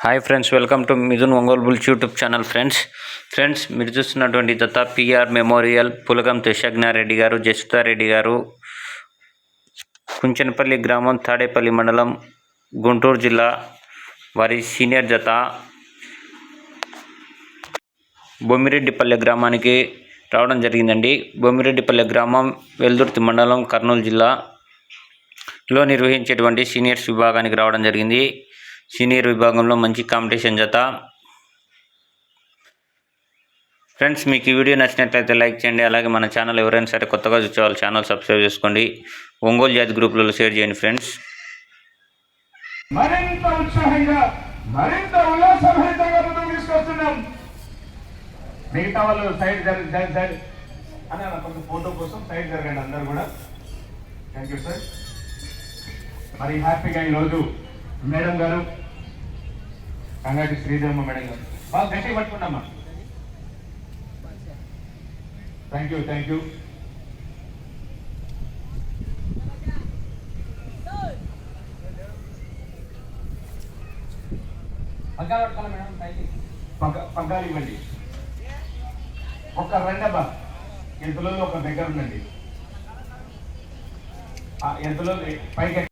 Hi friends welcome to Mithun Ongole bulls YouTube channel friends friends మీరు చూస్తున్నటువంటి దత్త PR memorial Pulagam తుషజ్ఞారెడ్డి గారు జసుతారెడ్డి గారు కుంచనపల్లి గ్రామం తాడేపల్లి మండలం గుంటూరు జిల్లా వారి సీనియర్ జత బొమ్మిరెడ్డిపల్లె గ్రామానికి రావడం జరిగిందండి. బొమ్మిరెడ్డిపల్లె గ్రామం వెల్దుర్తి మండలం కర్నూలు జిల్లాలో నిర్వహించేటువంటి సీనియర్స్ విభాగానికి రావడం జరిగింది. సీనియర్ విభాగంలో మంచి కాంపిటీషన్ జత. ఫ్రెండ్స్ మీకు ఈ వీడియో నచ్చినట్లయితే లైక్ చేయండి. అలాగే మన ఛానల్ ఎవరైనా సరే కొత్తగా చూసే వాళ్ళు ఛానల్ సబ్స్క్రైబ్ చేసుకోండి. ఒంగోలు జాతి గ్రూపులలో షేర్ చేయండి ఫ్రెండ్స్. మరింత ఉత్సాహంగా మరింత ఉల్లాసభరితంగా ముందుకు తీసుకొస్తున్నాం. మిగతా వాళ్ళు సైడ్ జరి సైడ్ జరి అని కొంచెం ఫోటో కోసం సైడ్ జరగండి అందరు కూడా. థ్యాంక్ యూ సార్ మరి హ్యాపీగా ఈరోజు మేడం గారు కంగాటి శ్రీదేవమ్మ మేడం గారు. బాగా గట్టి పట్టుకున్నామ్మా థ్యాంక్ యూ థ్యాంక్ యూ పగ్గ పగ్గాలు ఇవ్వండి. ఒక రెండబ్బా. ఎంతలో ఒక దగ్గర ఉండండి. ఎంతలో పైకి